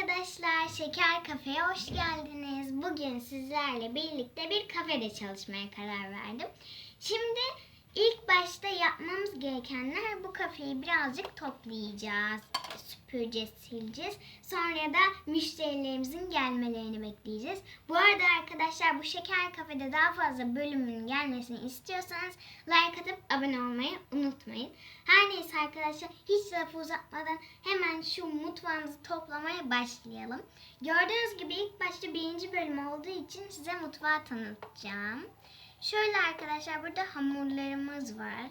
arkadaşlar, Şeker Kafe'ye hoş geldiniz. Bugün sizlerle birlikte bir kafede çalışmaya karar verdim. Şimdi ilk başta yapmamız gerekenler bu kafeyi birazcık toplayacağız. Süpüreceğiz, sileceğiz. Sonra da müşterilerimizin gelmelerini bekleyeceğiz. Bu arada arkadaşlar bu Şeker Kafede daha fazla bölümün gelmesini istiyorsanız like atıp abone olmayı unutmayın. Her neyse arkadaşlar hiç lafı uzatmadan hemen şu mutfağımızı toplamaya başlayalım. Gördüğünüz gibi ilk başta birinci bölüm olduğu için size mutfağı tanıtacağım. Şöyle arkadaşlar burada hamurlarımız var.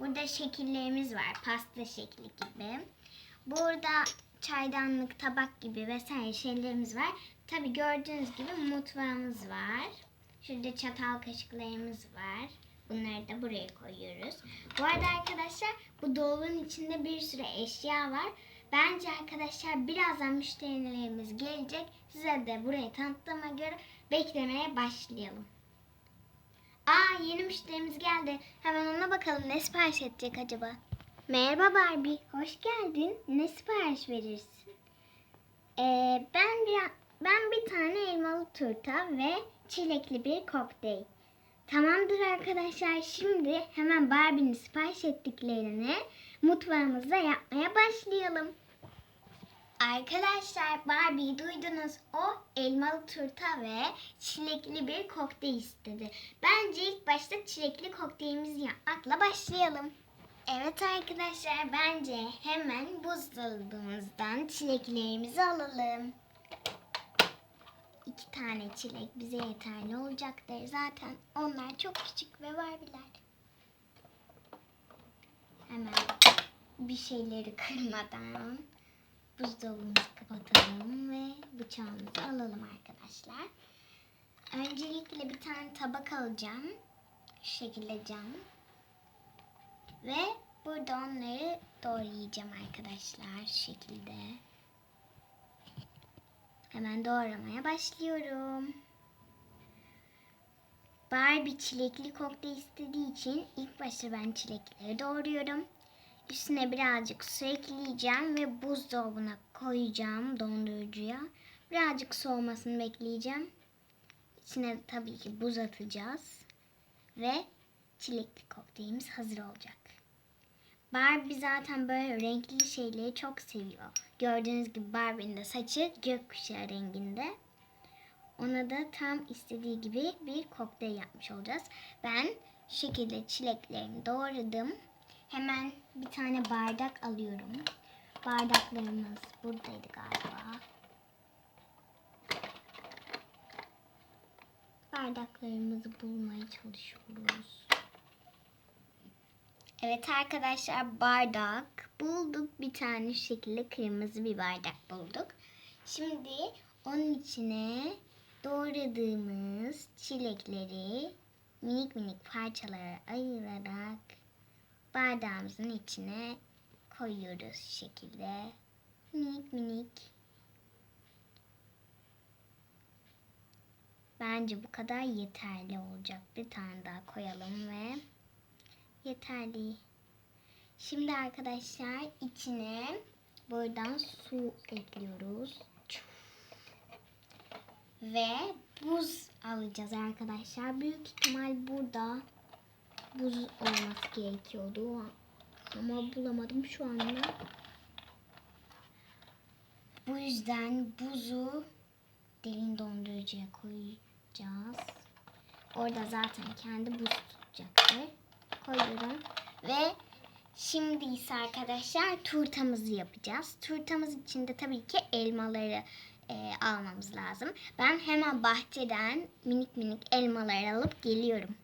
Burada şekillerimiz var. Pasta şekli gibi. Burada çaydanlık, tabak gibi vesaire şeylerimiz var. Tabi gördüğünüz gibi mutfağımız var. Şurada çatal kaşıklarımız var. Bunları da buraya koyuyoruz. Bu arada arkadaşlar bu dolabın içinde bir sürü eşya var. Bence arkadaşlar birazdan müşterilerimiz gelecek. Size de burayı tanıttığıma göre beklemeye başlayalım. Aa yeni müşterimiz geldi. Hemen ona bakalım ne sipariş edecek acaba? Merhaba Barbie, hoş geldin. Ne sipariş verirsin? Ee, ben bir ben bir tane elmalı turta ve çilekli bir kokteyl. Tamamdır arkadaşlar. Şimdi hemen Barbie'nin sipariş ettiklerini mutfağımızda yapmaya başlayalım. Arkadaşlar Barbie'yi duydunuz. O elmalı turta ve çilekli bir kokteyl istedi. Bence ilk başta çilekli kokteylimizi yapmakla başlayalım. Evet arkadaşlar bence hemen buzdolabımızdan çileklerimizi alalım. İki tane çilek bize yeterli olacaktır. Zaten onlar çok küçük ve Barbie'ler. Hemen bir şeyleri kırmadan buzdolabımızı kapatalım ve bıçağımızı alalım arkadaşlar. Öncelikle bir tane tabak alacağım. Şu şekilde cam. Ve burada onları doğrayacağım arkadaşlar şu şekilde. Hemen doğramaya başlıyorum. Barbie çilekli kokteyl istediği için ilk başta ben çilekleri doğruyorum. Üstüne birazcık su ekleyeceğim ve buzdolabına koyacağım dondurucuya. Birazcık soğumasını bekleyeceğim. İçine tabii ki buz atacağız. Ve çilekli kokteylimiz hazır olacak. Barbie zaten böyle renkli şeyleri çok seviyor. Gördüğünüz gibi Barbie'nin de saçı gökkuşağı renginde. Ona da tam istediği gibi bir kokteyl yapmış olacağız. Ben şekilde çileklerimi doğradım. Hemen bir tane bardak alıyorum. Bardaklarımız buradaydı galiba. Bardaklarımızı bulmaya çalışıyoruz. Evet arkadaşlar bardak bulduk. Bir tane şekilde kırmızı bir bardak bulduk. Şimdi onun içine doğradığımız çilekleri minik minik parçalara ayırarak bardağımızın içine koyuyoruz şekilde. Minik minik. Bence bu kadar yeterli olacak. Bir tane daha koyalım ve yeterli. Şimdi arkadaşlar içine buradan su ekliyoruz. Ve buz alacağız arkadaşlar. Büyük ihtimal burada buz olması gerekiyordu. Ama bulamadım şu anda. Bu yüzden buzu derin dondurucuya koyacağız. Orada zaten kendi buz tutacaktır. Koyuyorum. Ve şimdi ise arkadaşlar turtamızı yapacağız. Turtamız için de tabii ki elmaları e, almamız lazım. Ben hemen bahçeden minik minik elmalar alıp geliyorum.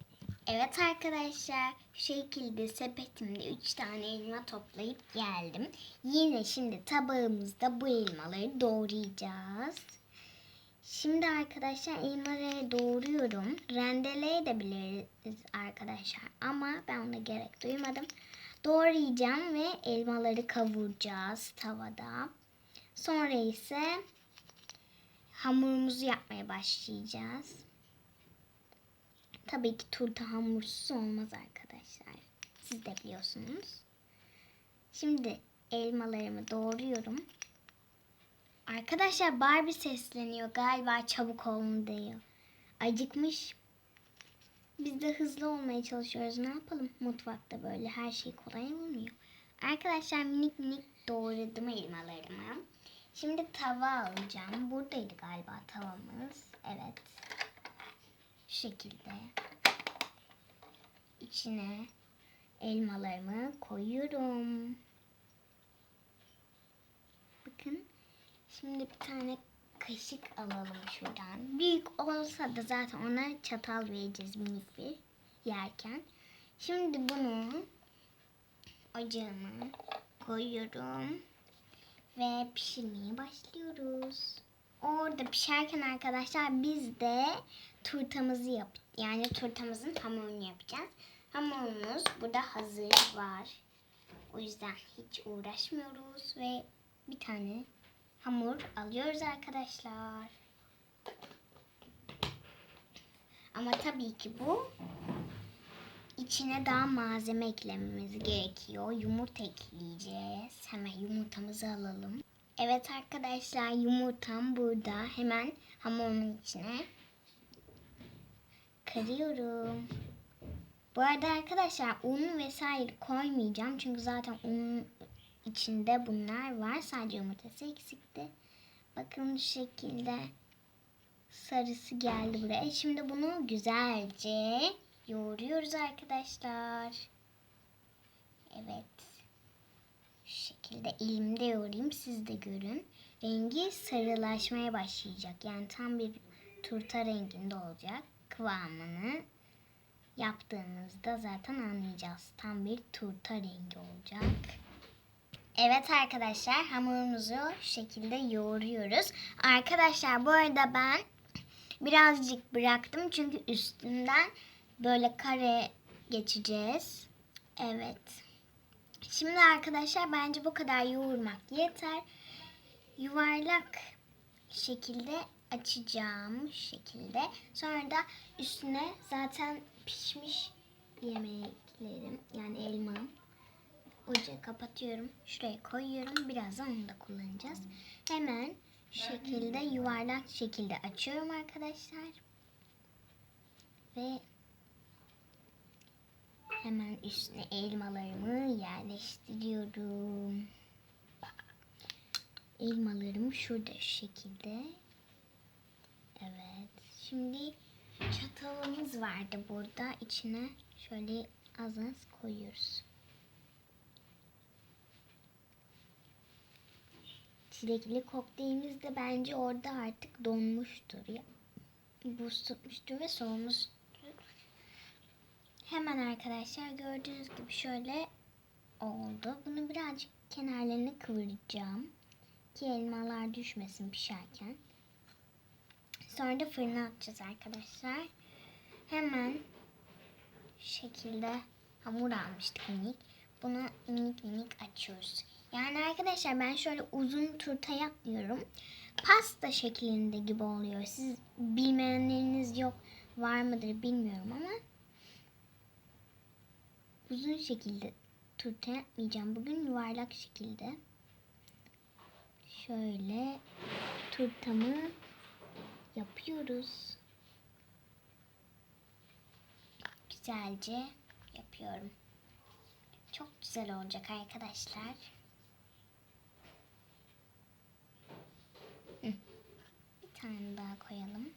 Evet arkadaşlar şu şekilde sepetimde 3 tane elma toplayıp geldim. Yine şimdi tabağımızda bu elmaları doğrayacağız. Şimdi arkadaşlar elmaları doğruyorum. Rendeleyebiliriz arkadaşlar ama ben ona gerek duymadım. Doğrayacağım ve elmaları kavuracağız tavada. Sonra ise hamurumuzu yapmaya başlayacağız. Tabii ki turta hamursuz olmaz arkadaşlar. Siz de biliyorsunuz. Şimdi elmalarımı doğruyorum. Arkadaşlar Barbie sesleniyor galiba çabuk olun diyor. Acıkmış. Biz de hızlı olmaya çalışıyoruz. Ne yapalım? Mutfakta böyle her şey kolay olmuyor. Arkadaşlar minik minik doğradım elmalarımı. Şimdi tava alacağım. Buradaydı galiba tavamız. Evet. Şekilde. İçine elmalarımı koyuyorum. Bakın. Şimdi bir tane kaşık alalım şuradan. Büyük olsa da zaten ona çatal vereceğiz minik bir yerken. Şimdi bunu ocağıma koyuyorum ve pişirmeye başlıyoruz. Orada pişerken arkadaşlar biz de turtamızı yap yani turtamızın hamurunu yapacağız. Hamurumuz burada hazır var. O yüzden hiç uğraşmıyoruz ve bir tane hamur alıyoruz arkadaşlar. Ama tabii ki bu içine daha malzeme eklememiz gerekiyor. Yumurta ekleyeceğiz. Hemen yumurtamızı alalım. Evet arkadaşlar yumurtam burada. Hemen hamurumun içine kırıyorum. Bu arada arkadaşlar un vesaire koymayacağım. Çünkü zaten unun içinde bunlar var. Sadece yumurtası eksikti. Bakın şu şekilde sarısı geldi buraya. Şimdi bunu güzelce yoğuruyoruz arkadaşlar. Evet. Şu şekilde elimde yoğurayım. Siz de görün. Rengi sarılaşmaya başlayacak. Yani tam bir turta renginde olacak. Kıvamını yaptığımızda zaten anlayacağız. Tam bir turta rengi olacak. Evet arkadaşlar hamurumuzu şu şekilde yoğuruyoruz. Arkadaşlar bu arada ben birazcık bıraktım çünkü üstünden böyle kare geçeceğiz. Evet. Şimdi arkadaşlar bence bu kadar yoğurmak yeter. Yuvarlak şekilde açacağım şekilde. Sonra da üstüne zaten pişmiş yemeklerim yani elmam. Ocağı kapatıyorum. Şuraya koyuyorum. Birazdan onu da kullanacağız. Hemen şekilde yuvarlak şekilde açıyorum arkadaşlar. Ve hemen üstüne elmalarımı yerleştiriyorum. Elmalarım şurada şu şekilde. Evet. Şimdi çatalımız vardı burada. İçine şöyle az az koyuyoruz. Çilekli kokteylimiz de bence orada artık donmuştur. Ya. Buz tutmuştur ve soğumuştur. Hemen arkadaşlar gördüğünüz gibi şöyle oldu. Bunu birazcık kenarlarını kıvıracağım. Ki elmalar düşmesin pişerken. Sonra da fırına atacağız arkadaşlar. Hemen şekilde hamur almıştık minik. Bunu minik minik açıyoruz. Yani arkadaşlar ben şöyle uzun turta yapmıyorum. Pasta şeklinde gibi oluyor. Siz bilmeyenleriniz yok var mıdır bilmiyorum ama uzun şekilde turta yapmayacağım. Bugün yuvarlak şekilde. Şöyle turtamı yapıyoruz. Güzelce yapıyorum. Çok güzel olacak arkadaşlar. Bir tane daha koyalım.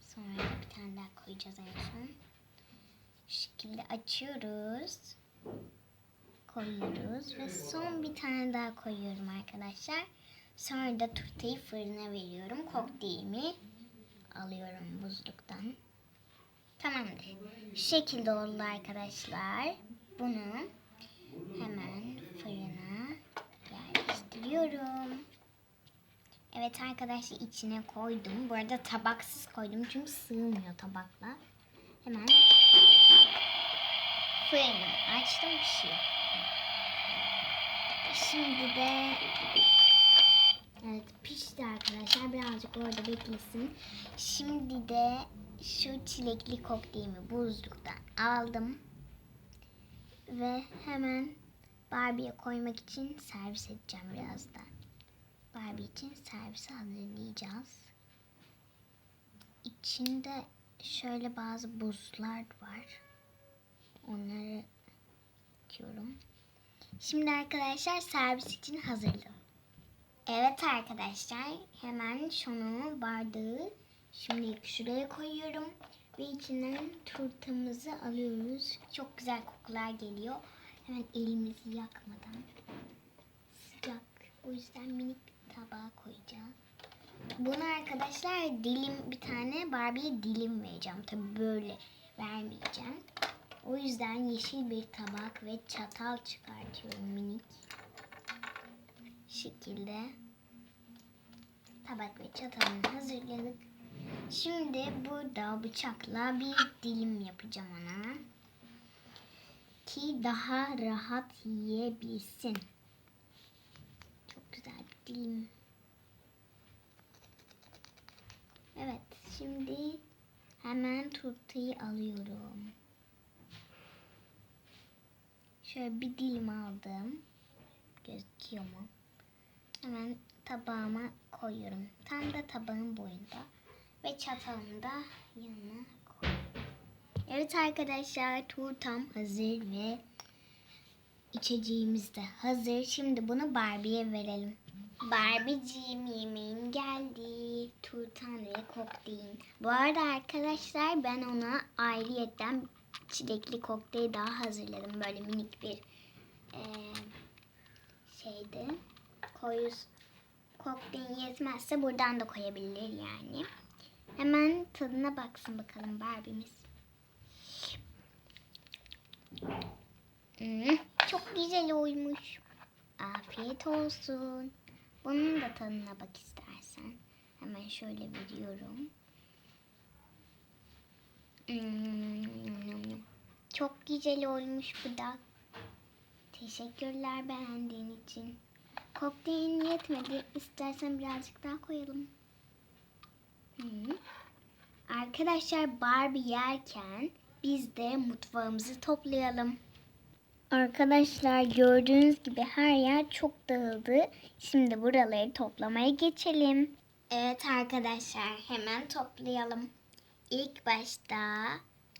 Sonra bir tane daha koyacağız en son. Şu şekilde açıyoruz. Koyuyoruz ve son bir tane daha koyuyorum arkadaşlar. Sonra da turtayı fırına veriyorum. Kokteylimi alıyorum buzluktan. Tamamdır. Şu şekilde oldu arkadaşlar. Bunu hemen fırına yerleştiriyorum. Evet arkadaşlar içine koydum. Bu arada tabaksız koydum çünkü sığmıyor tabakla. Hemen fırını açtım pişiyor. Şimdi de evet pişti arkadaşlar. Birazcık orada beklesin. Şimdi de şu çilekli kokteylimi buzluktan aldım. Ve hemen Barbie'ye koymak için servis edeceğim birazdan. Barbie için servisi hazırlayacağız. İçinde şöyle bazı buzlar var. Onları döküyorum. Şimdi arkadaşlar servis için hazırım. Evet arkadaşlar hemen şunu bardağı şimdi şuraya koyuyorum ve içinden turtamızı alıyoruz. Çok güzel kokular geliyor. Hemen elimizi yakmadan sıcak. O yüzden minik bir tabağa koyacağım. Bunu arkadaşlar dilim bir tane Barbie'ye dilim vereceğim. Tabi böyle vermeyeceğim. O yüzden yeşil bir tabak ve çatal çıkartıyorum minik. Şekilde tabak ve çatalını hazırladık. Şimdi burada bıçakla bir dilim yapacağım ona. Ki daha rahat yiyebilsin. Çok güzel bir dilim. Evet, şimdi hemen turtayı alıyorum. Şöyle bir dilim aldım. Gözüküyor mu? Hemen tabağıma koyuyorum. Tam da tabağın boyunda. Ve çatalımı da yanına koyuyorum. Evet arkadaşlar turtam hazır ve içeceğimiz de hazır. Şimdi bunu Barbie'ye verelim. Barbie'ciğim yemeğim geldi. Turtan ve kokteyl. Bu arada arkadaşlar ben ona ayrıyetten çilekli kokteyl daha hazırladım. Böyle minik bir eee şeydi. Koyuz kokteyl yetmezse buradan da koyabilir yani. Hemen tadına baksın bakalım Barbie'miz. Hmm, çok güzel olmuş. Afiyet olsun. Bunun da tadına bak istersen. Hemen şöyle veriyorum. Hmm, çok güzel olmuş bu da. Teşekkürler beğendiğin için. Kokteylin yetmedi. İstersen birazcık daha koyalım. Hmm. Arkadaşlar Barbie yerken biz de mutfağımızı toplayalım. Arkadaşlar gördüğünüz gibi her yer çok dağıldı. Şimdi buraları toplamaya geçelim. Evet arkadaşlar hemen toplayalım. İlk başta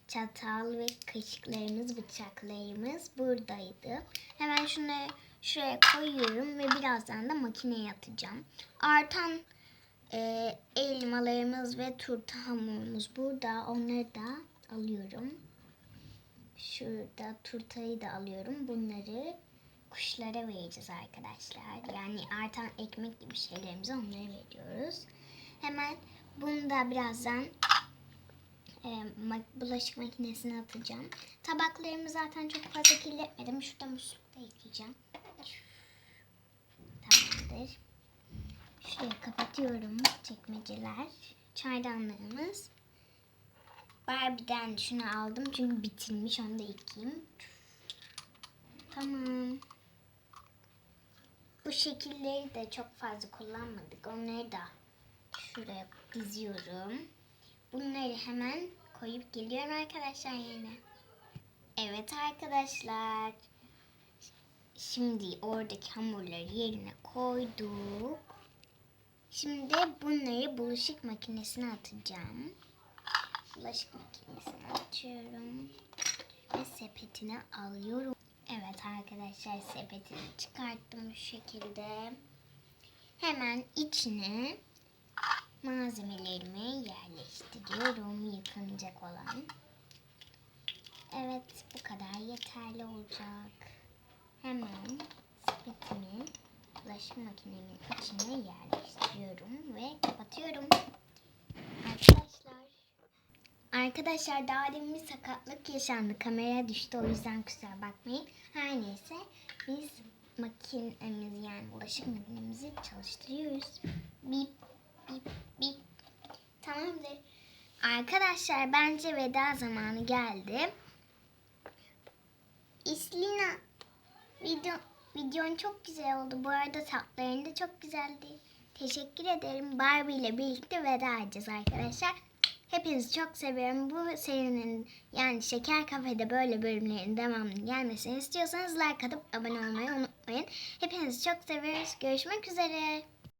çatal ve kaşıklarımız, bıçaklarımız buradaydı. Hemen şunları şuraya koyuyorum ve birazdan da makineye atacağım. Artan e, elmalarımız ve turta hamurumuz burada. Onları da alıyorum. Şurada turtayı da alıyorum. Bunları kuşlara vereceğiz arkadaşlar. Yani artan ekmek gibi şeylerimizi onlara veriyoruz. Hemen bunu da birazdan e, bulaşık makinesine atacağım. Tabaklarımı zaten çok fazla kirletmedim. Şurada muslukta yıkayacağım. Tamamdır. Şuraya kapatıyorum çekmeceler. Çaydanlığımız. Barbie'den şunu aldım çünkü bitirmiş onu da yıkayayım. Tamam. Bu şekilleri de çok fazla kullanmadık. Onları da şuraya diziyorum. Bunları hemen koyup geliyorum arkadaşlar yerine. Evet arkadaşlar. Şimdi oradaki hamurları yerine koyduk. Şimdi bunları bulaşık makinesine atacağım. Bulaşık makinesine atıyorum. Ve sepetine alıyorum. Evet arkadaşlar sepetini çıkarttım bu şekilde. Hemen içine malzemelerimi yerleştiriyorum yıkanacak olan. Evet bu kadar yeterli olacak. Hemen sepetimi bulaşık makinemin içine yerleştiriyorum ve kapatıyorum. Arkadaşlar Arkadaşlar daha demin bir sakatlık yaşandı. Kameraya düştü o yüzden kusura bakmayın. Her neyse biz makinemizi yani bulaşık makinemizi çalıştırıyoruz. Bip bip bip. Tamamdır. Arkadaşlar bence veda zamanı geldi. İslina video videon çok güzel oldu. Bu arada tatların da çok güzeldi. Teşekkür ederim. Barbie ile birlikte veda edeceğiz arkadaşlar. Hepinizi çok seviyorum. Bu serinin yani Şeker Kafede böyle bölümlerin devamının gelmesini istiyorsanız like atıp abone olmayı unutmayın. Hepinizi çok seviyoruz. Görüşmek üzere.